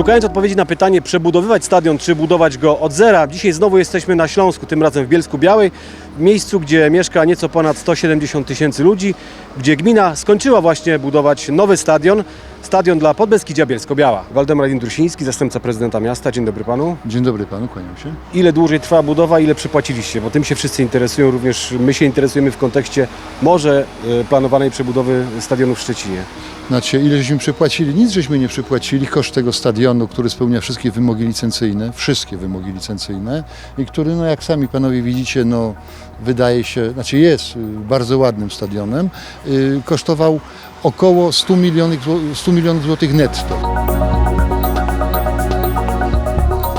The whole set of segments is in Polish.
Szukając odpowiedzi na pytanie, przebudowywać stadion, czy budować go od zera, dzisiaj znowu jesteśmy na Śląsku, tym razem w Bielsku Białej, w miejscu, gdzie mieszka nieco ponad 170 tysięcy ludzi, gdzie gmina skończyła właśnie budować nowy stadion, stadion dla Podbeskidzia Bielsko-Biała. Waldemar Jędrusiński, zastępca prezydenta miasta. Dzień dobry panu. Dzień dobry panu, kłaniam się. Ile dłużej trwa budowa, ile przypłaciliście? Bo tym się wszyscy interesują, również my się interesujemy w kontekście może e, planowanej przebudowy stadionu w Szczecinie. Znaczy, ile żeśmy przepłacili? Nic żeśmy nie przepłacili. Koszt tego stadionu, który spełnia wszystkie wymogi licencyjne, wszystkie wymogi licencyjne i który, no jak sami panowie widzicie, no wydaje się, znaczy jest y, bardzo ładnym stadionem, y, kosztował około 100 milionów, zł- 100 milionów złotych netto.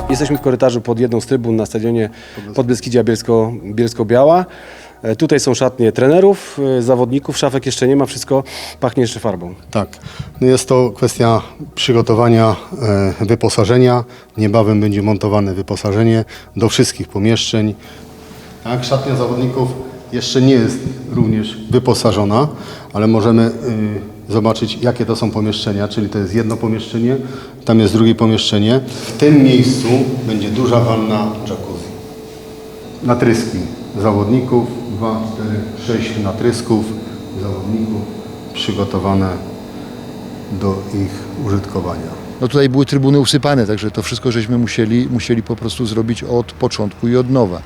Jesteśmy w korytarzu pod jedną z trybun na stadionie Podbeskidzia Bielsko, Bielsko-Biała. E, Tutaj są szatnie trenerów, e, zawodników, szafek jeszcze nie ma, wszystko pachnie jeszcze farbą. Tak. No jest to kwestia przygotowania e, wyposażenia. Niebawem będzie montowane wyposażenie do wszystkich pomieszczeń. Tak, szatnia zawodników jeszcze nie jest również wyposażona, ale możemy y, zobaczyć, jakie to są pomieszczenia, czyli to jest jedno pomieszczenie, tam jest drugie pomieszczenie. W tym miejscu będzie duża wanna jacuzzi. Natryski zawodników, 2, 4, 6 natrysków zawodników przygotowane do ich użytkowania. No tutaj były trybuny usypane, także to wszystko żeśmy musieli, musieli po prostu zrobić od początku i od nowa.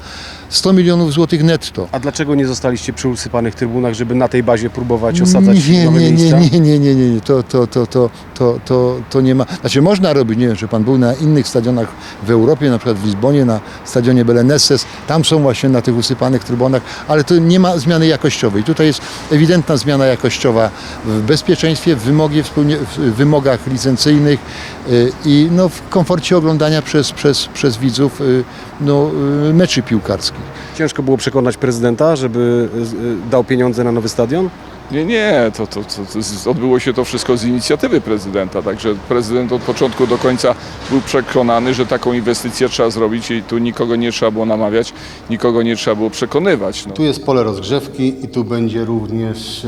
100 milionów złotych netto. A dlaczego nie zostaliście przy usypanych trybunach, żeby na tej bazie próbować osadzać nie, nowe nie, nie, miejsca? nie, nie, nie, nie, nie. To, to, to, to, to, to, to nie ma. Znaczy można robić, nie wiem, czy pan był na innych stadionach w Europie, na przykład w Lizbonie, na stadionie Belenenses, tam są właśnie na tych usypanych trybunach, ale to nie ma zmiany jakościowej. Tutaj jest ewidentna zmiana jakościowa w bezpieczeństwie, w, wymogi, w wymogach licencyjnych i no, w komforcie oglądania przez, przez, przez widzów y, no, y, meczy piłkarskich. Ciężko było przekonać prezydenta, żeby dał pieniądze na nowy stadion? Nie, nie, to, to, to, odbyło się to wszystko z inicjatywy prezydenta, także prezydent od początku do końca był przekonany, że taką inwestycję trzeba zrobić i tu nikogo nie trzeba było namawiać, nikogo nie trzeba było przekonywać. No. Tu jest pole rozgrzewki i tu będzie również,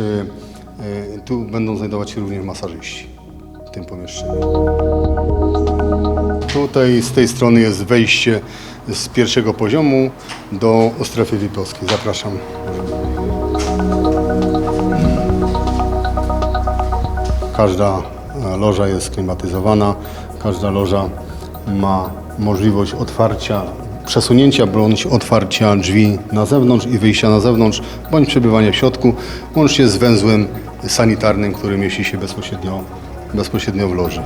tu będą znajdować się również masażyści tym pomieszczeniu. Tutaj z tej strony jest wejście z pierwszego poziomu do strefy VIP-owskiej. Zapraszam. Każda loża jest klimatyzowana, każda loża ma możliwość otwarcia, przesunięcia bądź otwarcia drzwi na zewnątrz i wyjścia na zewnątrz, bądź przebywania w środku, łącznie z węzłem sanitarnym, który mieści się bezpośrednio, bezpośrednio w loży.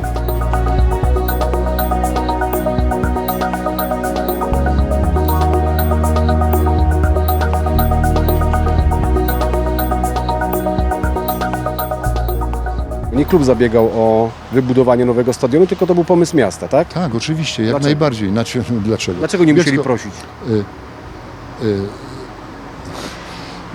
Nie klub zabiegał o wybudowanie nowego stadionu, tylko to był pomysł miasta, tak? Tak, oczywiście, jak Dlaczego? najbardziej. Znaczy, dlaczego? Dlaczego nie musieli prosić?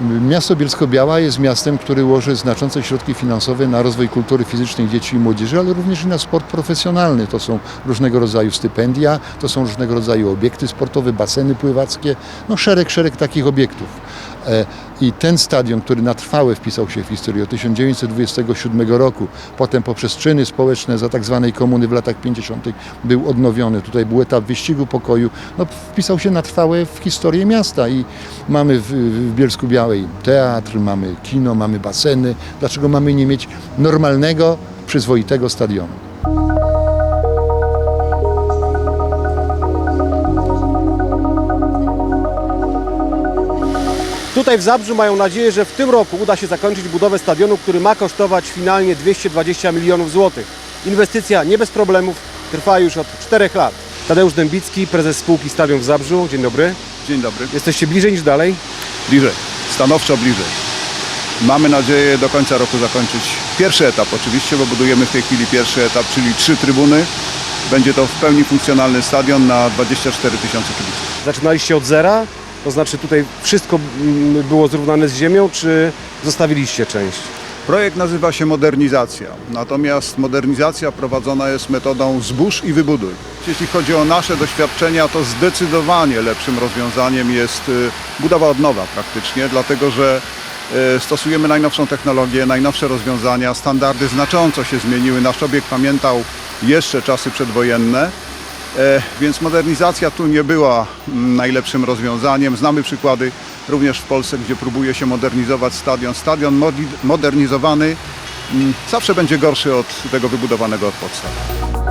Miasto Bielsko-Biała jest miastem, które łoży znaczące środki finansowe na rozwój kultury fizycznej dzieci i młodzieży, ale również i na sport profesjonalny. To są różnego rodzaju stypendia, to są różnego rodzaju obiekty sportowe, baseny pływackie, no szereg, szereg takich obiektów. E, I ten stadion, który na trwałe wpisał się w historię od 1927 roku, potem poprzez czyny społeczne za tak zwanej komuny w latach 50. był odnowiony. Tutaj był etap wyścigu pokoju. No, wpisał się na trwałe w historię miasta i mamy w, w Bielsku Białej teatr, mamy kino, mamy baseny. Dlaczego mamy nie mieć normalnego, przyzwoitego stadionu? Tutaj w Zabrzu mają nadzieję, że w tym roku uda się zakończyć budowę stadionu, który ma kosztować finalnie 220 milionów złotych. Inwestycja nie bez problemów trwa już od 4 lat. Tadeusz Dębicki, prezes spółki Stadion w Zabrzu. Dzień dobry. Dzień dobry. Jesteście bliżej niż dalej? Bliżej, stanowczo bliżej. Mamy nadzieję do końca roku zakończyć pierwszy etap oczywiście, bo budujemy w tej chwili pierwszy etap, czyli trzy trybuny. Będzie to w pełni funkcjonalny stadion na 24 tysiące kibiców. Zaczynaliście od zera? To znaczy tutaj wszystko mm, było zrównane z ziemią, czy zostawiliście część? Projekt nazywa się modernizacja, natomiast modernizacja prowadzona jest metodą zbóż i wybuduj. Jeśli chodzi o nasze doświadczenia, to zdecydowanie lepszym rozwiązaniem jest y, budowa od nowa praktycznie, dlatego że E, Stosujemy najnowszą technologię, najnowsze rozwiązania, standardy znacząco się zmieniły. Nasz obiekt pamiętał jeszcze czasy przedwojenne, więc modernizacja tu nie była mm, najlepszym rozwiązaniem. Znamy przykłady również w Polsce, gdzie próbuje się modernizować stadion. Stadion modernizowany mm, zawsze będzie gorszy od tego wybudowanego od podstaw.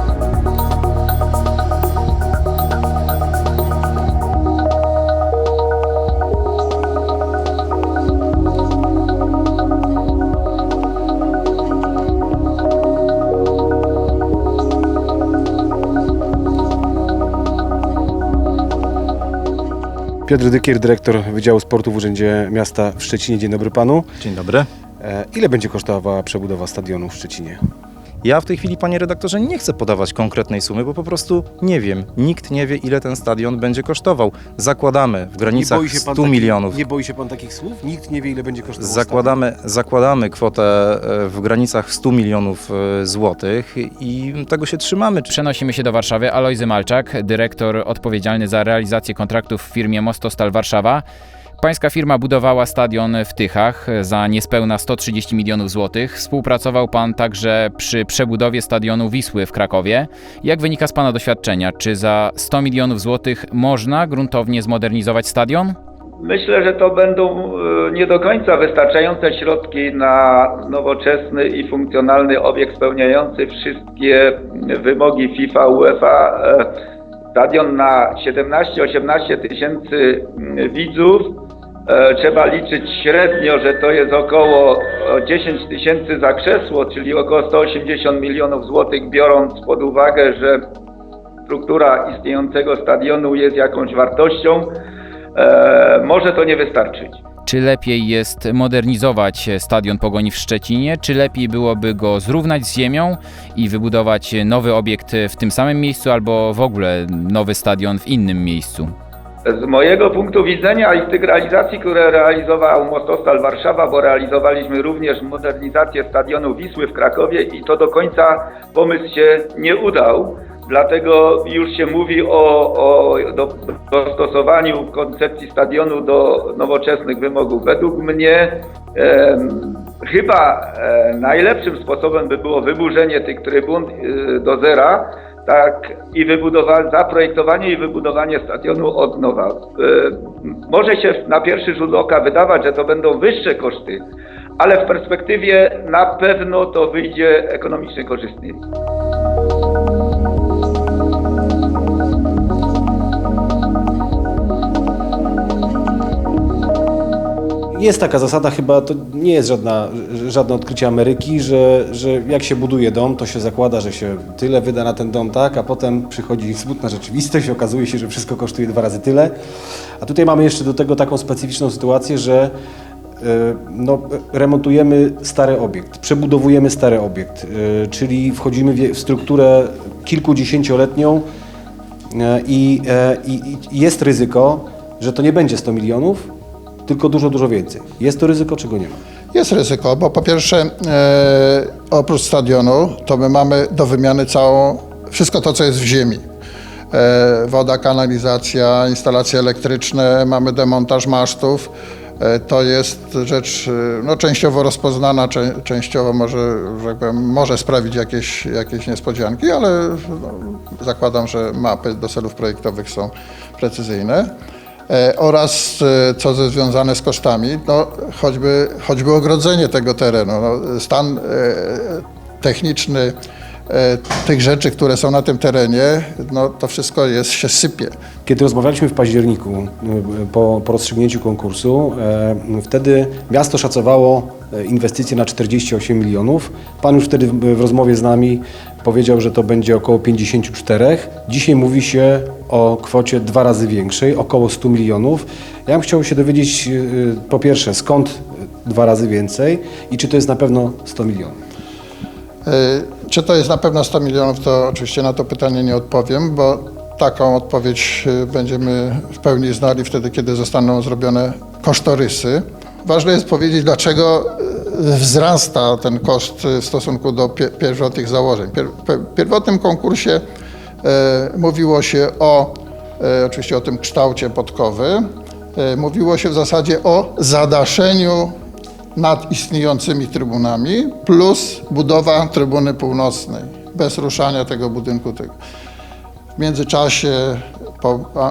Piotr Dykier, dyrektor Wydziału Sportu w Urzędzie Miasta w Szczecinie. Dzień dobry panu. Dzień dobry. E, Ile będzie kosztowała przebudowa stadionu w Szczecinie? Ja w tej chwili, panie redaktorze, nie chcę podawać konkretnej sumy, bo po prostu nie wiem. Nikt nie wie, ile ten stadion będzie kosztował. Zakładamy w granicach 100 takich- milionów. Nie boi się pan takich słów? Nikt nie wie, ile będzie kosztował Zakładamy, zakładamy kwotę e, w granicach 100 milionów e, złotych i tego się trzymamy. Przenosimy się do Warszawy. Alojzy Malczak, dyrektor odpowiedzialny za realizację kontraktów w firmie Mostostal Warszawa. Pańska firma budowała stadion w Tychach za niespełna 130 milionów złotych. Współpracował pan także przy przebudowie stadionu Wisły w Krakowie. Jak wynika z pana doświadczenia, czy za 100 milionów złotych można gruntownie zmodernizować stadion? Myślę, że to będą e, nie do końca wystarczające środki na nowoczesny i funkcjonalny obiekt spełniający wszystkie wymogi FIFA, UEFA. E, Stadion na 17-18 tysięcy widzów. E, Trzeba liczyć średnio, że to jest około e, 10 tysięcy za krzesło, czyli około 180 milionów złotych, biorąc pod uwagę, że struktura istniejącego stadionu jest jakąś wartością. E, może to nie wystarczyć. Czy lepiej jest modernizować stadion Pogoni w Szczecinie, czy lepiej byłoby go zrównać z ziemią i wybudować nowy obiekt w tym samym miejscu, albo w ogóle nowy stadion w innym miejscu? Z mojego punktu widzenia i tych realizacji, które realizował Mostostal Warszawa, bo realizowaliśmy również modernizację stadionu Wisły w Krakowie i to do końca pomysł się nie udał. Dlatego już się mówi o, o do, dostosowaniu koncepcji stadionu do nowoczesnych wymogów. Według mnie em, chyba e, najlepszym sposobem by było wyburzenie tych trybun e, do zera, tak i wybudowanie, zaprojektowanie i wybudowanie stadionu od nowa. E, może się na pierwszy rzut oka wydawać, że to będą wyższe koszty, ale w perspektywie na pewno to wyjdzie ekonomicznie korzystniej. Jest taka zasada, chyba to nie jest żadna, żadne odkrycie Ameryki, że, że jak się buduje dom, to się zakłada, że się tyle wyda na ten dom, tak, a potem przychodzi smutna rzeczywistość, okazuje się, że wszystko kosztuje dwa razy tyle. A tutaj mamy jeszcze do tego taką specyficzną sytuację, że e, no, remontujemy stary obiekt, przebudowujemy stary obiekt, e, czyli wchodzimy w strukturę kilkudziesięcioletnią e, i, i, i jest ryzyko, że to nie będzie 100 milionów, tylko dużo, dużo więcej. Jest to ryzyko, czy go nie ma? Jest ryzyko, bo po pierwsze e, oprócz stadionu to my mamy do wymiany całą, wszystko to, co jest w ziemi. E, woda, kanalizacja, instalacje elektryczne, mamy demontaż masztów. E, to jest rzecz e, no, częściowo rozpoznana, czę, częściowo może, że tak powiem, może sprawić jakieś, jakieś niespodzianki, ale no, zakładam, że mapy do celów projektowych są precyzyjne oraz e, co ze związane z kosztami, no, choćby, choćby ogrodzenie tego terenu, no, stan e, techniczny e, tych rzeczy, które są na tym terenie, no, to wszystko jest, się sypie. Kiedy rozmawialiśmy w październiku po, po rozstrzygnięciu konkursu, e, wtedy miasto szacowało e, inwestycje na 48 milionów. Pan już wtedy w rozmowie z nami powiedział, że to będzie około 54. Dzisiaj mówi się o kwocie dwa razy większej, około 100 milionów. Ja bym chciał się dowiedzieć y, po pierwsze, skąd dwa razy więcej i czy to jest na pewno 100 milionów. E, Czy to jest na pewno 100 milionów, to oczywiście na to pytanie nie odpowiem, bo taką odpowiedź będziemy w pełni znali wtedy, kiedy zostaną zrobione kosztorysy. Ważne jest powiedzieć, dlaczego wzrasta ten koszt e, w stosunku do pie- pierwotnych założeń. W pierwotnym konkursie e, mówiło się o, e, oczywiście o tym kształcie podkowy, e, mówiło się w zasadzie o zadaszeniu nad istniejącymi trybunami plus budowa trybuny północnej bez ruszania tego budynku. W międzyczasie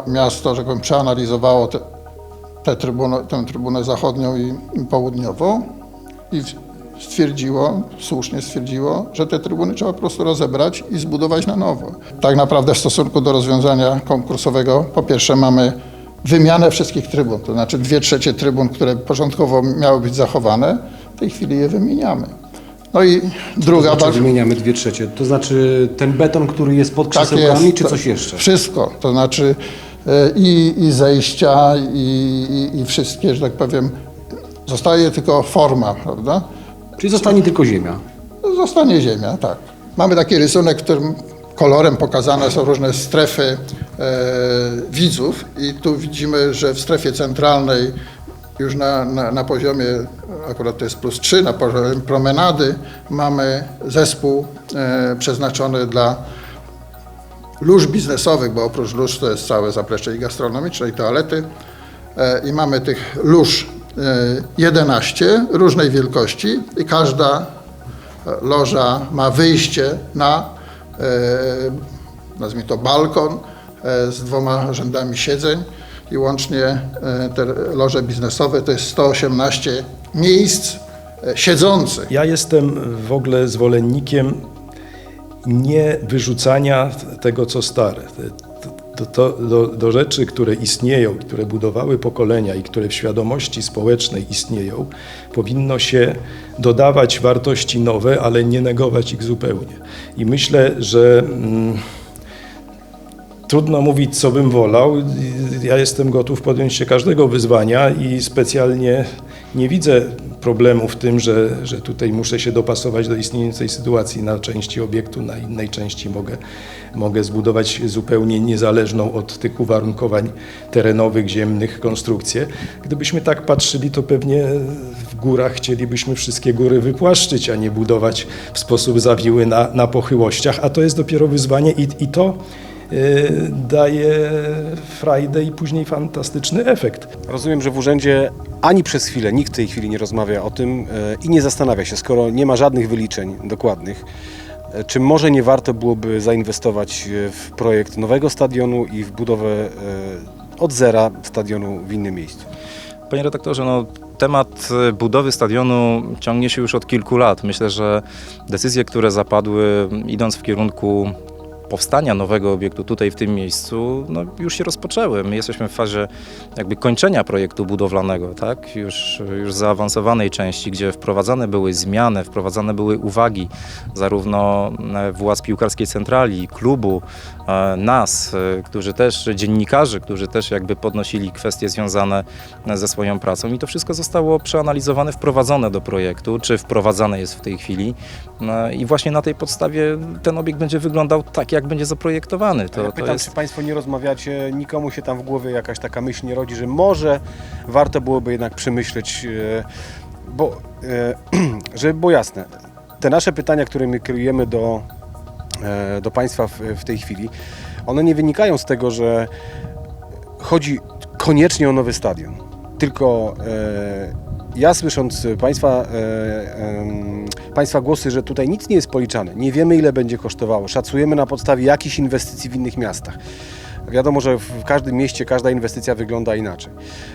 miasto, że tak powiem, przeanalizowało te, te trybunę, tę trybunę zachodnią i południową i stwierdziło, słusznie stwierdziło, że te trybuny trzeba po prostu rozebrać i zbudować na nowo. Tak naprawdę w stosunku do rozwiązania konkursowego, po pierwsze mamy wymianę wszystkich trybun, to znaczy dwie trzecie trybun, które początkowo miały być zachowane, w tej chwili je wymieniamy. No i druga Znaczy bardzo- wymieniamy dwie trzecie. To znaczy ten beton, który jest pod tak krzesełkami, jest, czy to- coś jeszcze? Wszystko, to znaczy e, i, i zejścia, i, i, i wszystkie, że tak powiem, zostaje tylko forma, prawda? Czyli zostanie tylko ziemia. Zostanie ziemia, tak. Mamy taki rysunek, w którym kolorem pokazane są różne strefy e, widzów i tu widzimy, że w strefie centralnej już na, na, na poziomie, akurat to jest plus 3, na poziomie promenady mamy zespół e, przeznaczony dla lóż biznesowych, bo oprócz lóż to jest całe zaplecze i gastronomiczne i toalety e, i mamy tych lóż 11 różnej wielkości i każda loża ma wyjście na, e, nazwijmy to, balkon e, z dwoma rzędami siedzeń i łącznie e, te loże biznesowe to jest 118 miejsc e, siedzących. Ja jestem w ogóle zwolennikiem nie wyrzucania tego, co stare. To, do, do rzeczy, które istnieją, które budowały pokolenia i które w świadomości społecznej istnieją, powinno się dodawać wartości nowe, ale nie negować ich zupełnie. I myślę, że. Mm, Trudno mówić, co bym wolał. Ja jestem gotów podjąć się każdego wyzwania i specjalnie nie widzę problemu w tym, że, że tutaj muszę się dopasować do istniejącej sytuacji na części obiektu, na innej części mogę, mogę zbudować zupełnie niezależną od tych uwarunkowań terenowych, ziemnych konstrukcję. Gdybyśmy tak patrzyli, to pewnie w górach chcielibyśmy wszystkie góry wypłaszczyć, a nie budować w sposób zawiły na, na pochyłościach, a to jest dopiero wyzwanie i, i to daje frajdę i później fantastyczny efekt. Rozumiem, że w urzędzie ani przez chwilę nikt w tej chwili nie rozmawia o tym e, i nie zastanawia się, skoro nie ma żadnych wyliczeń dokładnych, e, czy może nie warto byłoby zainwestować w projekt nowego stadionu i w budowę od zera stadionu w innym miejscu. Panie redaktorze, no, temat y, budowy stadionu ciągnie się już od kilku lat. Myślę, że decyzje, które zapadły idąc w kierunku powstania nowego obiektu tutaj w tym miejscu, no, już się rozpoczęły. My jesteśmy w fazie jakby kończenia projektu budowlanego, tak? Już, już zaawansowanej części, gdzie wprowadzane były zmiany, wprowadzane były uwagi zarówno e, władz piłkarskiej centrali, klubu, nas, e, którzy też, dziennikarzy, którzy też jakby podnosili kwestie związane ze swoją pracą i to wszystko zostało przeanalizowane, wprowadzone do projektu, czy wprowadzane jest w tej chwili No i właśnie na tej podstawie ten obiekt będzie wyglądał tak, jak będzie zaprojektowany. To, To, ja to pytam, jest... czy Państwo nie rozmawiacie, nikomu się tam w głowie jakaś taka myśl nie rodzi, że może warto byłoby jednak przemyśleć, e, bo e, żeby było jasne, te nasze pytania, które my kierujemy do, e, do Państwa w, w tej chwili, one nie wynikają z tego, że chodzi koniecznie o nowy stadion, tylko e, ja słysząc Państwa, e, państwa głosy, że tutaj nic nie jest policzane, nie wiemy ile będzie kosztowało, szacujemy na podstawie jakichś inwestycji w innych miastach. Wiadomo, że w każdym mieście każda inwestycja wygląda inaczej.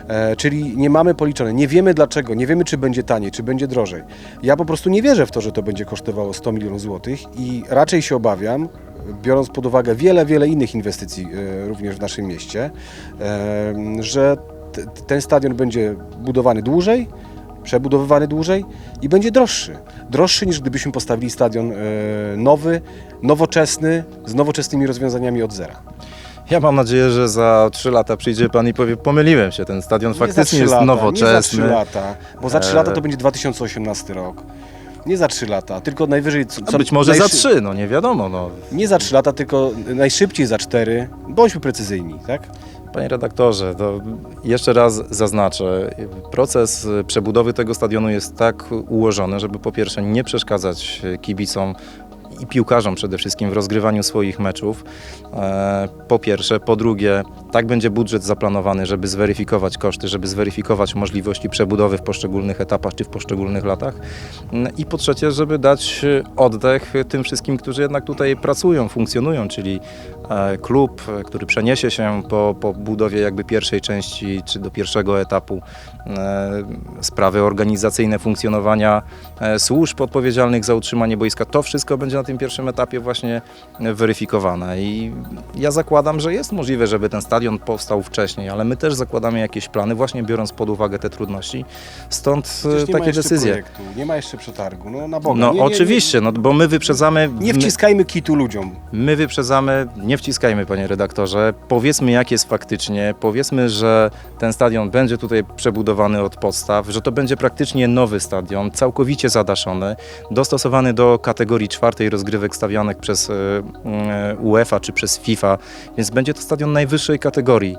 E, czyli nie mamy policzone, nie wiemy dlaczego, nie wiemy czy będzie taniej, czy będzie drożej. Ja po prostu nie wierzę w to, że to będzie kosztowało 100 milionów złotych i raczej się obawiam, biorąc pod uwagę wiele, wiele innych inwestycji e, również w naszym mieście, e, że t- ten stadion będzie budowany dłużej, przebudowywany dłużej i będzie droższy. Droższy niż gdybyśmy postawili stadion e, nowy, nowoczesny, z nowoczesnymi rozwiązaniami od zera. Ja mam nadzieję, że za trzy lata przyjdzie pan i powie, pomyliłem się, ten stadion Nie za faktycznie trzy jest lata, Nie za nowoczesny. trzy lata, bo za trzy lata to E. będzie 2018 rok. Nie za trzy lata, tylko najwyżej... Co, A być może za najszy- trzy, no nie wiadomo. No. Nie za trzy lata, tylko najszybciej za cztery. Bądźmy precyzyjni, tak? Panie redaktorze, to jeszcze raz zaznaczę. Proces przebudowy tego stadionu jest tak ułożony, żeby po pierwsze nie przeszkadzać kibicom i piłkarzom przede wszystkim w rozgrywaniu swoich meczów. E, Po pierwsze. Po drugie, tak będzie budżet zaplanowany, żeby zweryfikować koszty, żeby zweryfikować możliwości przebudowy w poszczególnych etapach czy w poszczególnych latach. Mm, I po trzecie, żeby dać oddech tym wszystkim, którzy jednak tutaj pracują, funkcjonują, czyli klub, e, który przeniesie się po, po budowie jakby pierwszej części czy do pierwszego etapu, e, sprawy organizacyjne funkcjonowania e, służb odpowiedzialnych za utrzymanie boiska. To wszystko będzie na tym pierwszym etapie właśnie weryfikowane i ja zakładam, że jest możliwe, żeby ten stadion powstał wcześniej, ale my też zakładamy jakieś plany, właśnie biorąc pod uwagę te trudności. Stąd nie takie decyzje. Projektu, nie ma jeszcze przetargu, no na Boga. No nie, nie, oczywiście, no, bo my wyprzedzamy... Nie, nie my- wciskajmy kitu ludziom. My wyprzedzamy, nie wciskajmy panie redaktorze, powiedzmy jak jest faktycznie, powiedzmy, że ten stadion będzie tutaj przebudowany od podstaw, że to będzie praktycznie nowy stadion, całkowicie zadaszony, dostosowany do kategorii czwartej rozgrywek stawianych przez e, e, UEFA czy przez FIFA, więc będzie to stadion najwyższej kategorii.